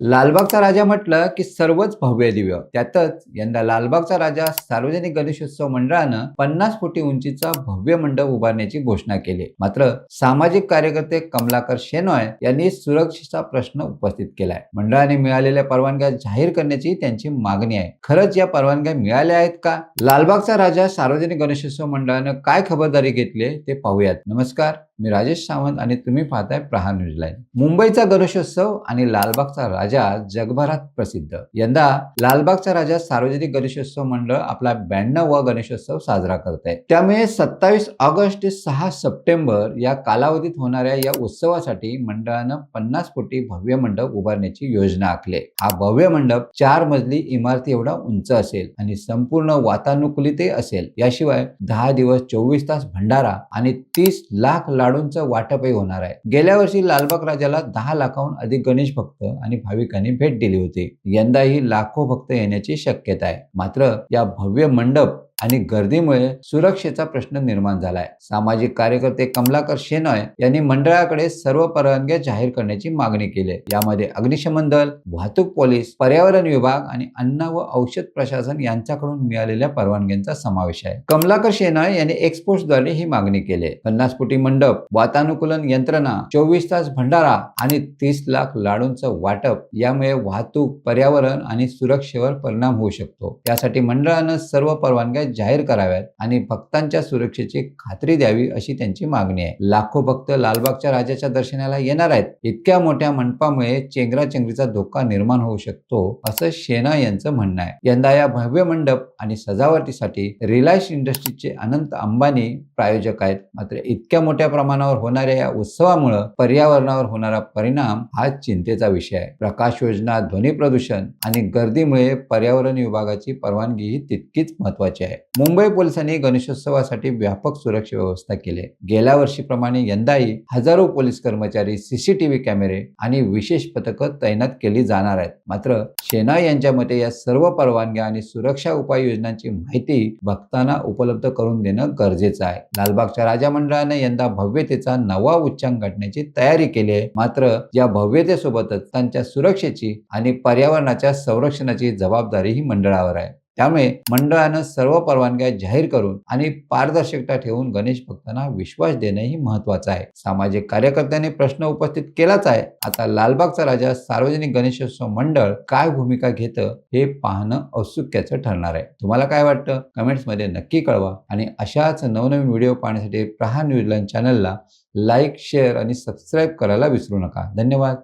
लालबागचा राजा म्हटलं की सर्वच भव्य दिव्य. त्यातच यंदा लालबागचा राजा सार्वजनिक गणेशोत्सव मंडळानं पन्नास फुटी उंचीचा भव्य मंडप उभारण्याची घोषणा केली. मात्र सामाजिक कार्यकर्ते कमलाकर शेनॉय यांनी सुरक्षेचा प्रश्न उपस्थित केलाय. मंडळाने मिळालेल्या परवानग्या जाहीर करण्याची त्यांची मागणी आहे. खरंच या परवानग्या मिळाल्या आहेत का? लालबागचा राजा सार्वजनिक गणेशोत्सव मंडळानं काय खबरदारी घेतली ते पाहूयात. नमस्कार. मी राजेश सावंत आणि तुम्ही पाहताय प्रहार न्यूज लाईन. मुंबईचा गणेशोत्सव आणि लालबागचा राजा जगभरात प्रसिद्ध. यंदा लालबागचा राजा सार्वजनिक गणेशोत्सव मंडळ आपला ब्याण्णव गणेशोत्सव साजरा करत आहे त्यामुळे सत्तावीस ऑगस्ट ते सहा सप्टेंबर या कालावधीत होणाऱ्या या उत्सवासाठी मंडळानं पन्नास कोटी भव्य मंडप उभारण्याची योजना आखली. हा भव्य मंडप चार मजली इमारती एवढा उंच असेल आणि संपूर्ण वातानुकूलितही असेल. याशिवाय दहा दिवस चोवीस तास भंडारा आणि तीस लाख लाडूंचं वाटपही होणार आहे. गेल्या वर्षी लालबाग राजाला दहा लाखाहून अधिक गणेश भक्त आणि भाविकांनी भेट दिली होती. यंदाही लाखो भक्त येण्याची शक्यता आहे. मात्र या भव्य मंडप आणि गर्दीमुळे सुरक्षेचा प्रश्न निर्माण झालाय सामाजिक कार्यकर्ते कमलाकर शेनॉय यांनी मंडळाकडे सर्व परवानग्या जाहीर करण्याची मागणी केली आहे. यामध्ये अग्निशमन दल वाहतूक पोलीस पर्यावरण विभाग आणि अन्न व औषध प्रशासन यांच्याकडून मिळालेल्या परवानग्यांचा समावेश आहे कमलाकर शेनॉय यांनी एक्सपोर्टद्वारे ही मागणी केली आहे. पन्नास कोटी मंडप वातानुकूलन यंत्रणा चोवीस तास भंडारा आणि तीस लाख लाडूंचं वाटप यामुळे वाहतूक पर्यावरण आणि सुरक्षेवर परिणाम होऊ शकतो यासाठी मंडळानं सर्व परवानग्या जाहीर कराव्यात आणि भक्तांच्या सुरक्षेची खात्री द्यावी अशी त्यांची मागणी आहे. लाखो भक्त लालबागच्या राजाच्या दर्शनाला येणार आहेत. इतक्या मोठ्या मंडपामुळे चेंगराचेंगरीचा धोका निर्माण होऊ शकतो असं शेना यांचं म्हणणं आहे. यंदा या भव्य मंडप आणि सजावटीसाठी रिलायन्स इंडस्ट्रीजचे अनंत अंबानी प्रायोजक आहेत. मात्र इतक्या मोठ्या प्रमाणावर होणाऱ्या या उत्सवामुळे पर्यावरणावर होणारा परिणाम हा चिंतेचा विषय आहे. प्रकाश योजना ध्वनी प्रदूषण आणि गर्दीमुळे पर्यावरण विभागाची परवानगी ही तितकीच महत्वाची आहे. मुंबई पोलिसांनी गणेशोत्सवासाठी व्यापक सुरक्षा व्यवस्था केली. आहे. गेल्या वर्षीप्रमाणे यंदाही हजारो पोलीस कर्मचारी सीसीटीव्ही कॅमेरे आणि विशेष पथकं तैनात केली जाणार आहेत. मात्र शेना यांच्या मते या सर्व परवानग्या आणि सुरक्षा उपाययोजनांची माहिती भक्तांना उपलब्ध करून देणं गरजेचं आहे. लालबागच्या राजा मंडळाने यंदा भव्यतेचा नवा उच्चांक गाठण्याची तयारी केली आहे. मात्र या भव्यतेसोबतच त्यांच्या सुरक्षेची आणि पर्यावरणाच्या संरक्षणाची जबाबदारी ही मंडळावर आहे. त्यामुळे मंडळानं सर्व परवानग्या जाहीर करून आणि पारदर्शकता ठेवून गणेश भक्तांना विश्वास देणंही महत्वाचं आहे. सामाजिक कार्यकर्त्यांनी प्रश्न उपस्थित केलाच आहे. आता लालबागचा राजा सार्वजनिक गणेशोत्सव मंडळ काय भूमिका घेतं हे पाहणं औत्सुक्याचं ठरणार आहे. तुम्हाला काय वाटतं? कमेंट्समध्ये नक्की कळवा आणि अशाच नवनवीन व्हिडिओ पाहण्यासाठी प्रहार न्यूजलँड चॅनलला लाईक शेअर आणि सबस्क्राईब करायला विसरू नका. धन्यवाद.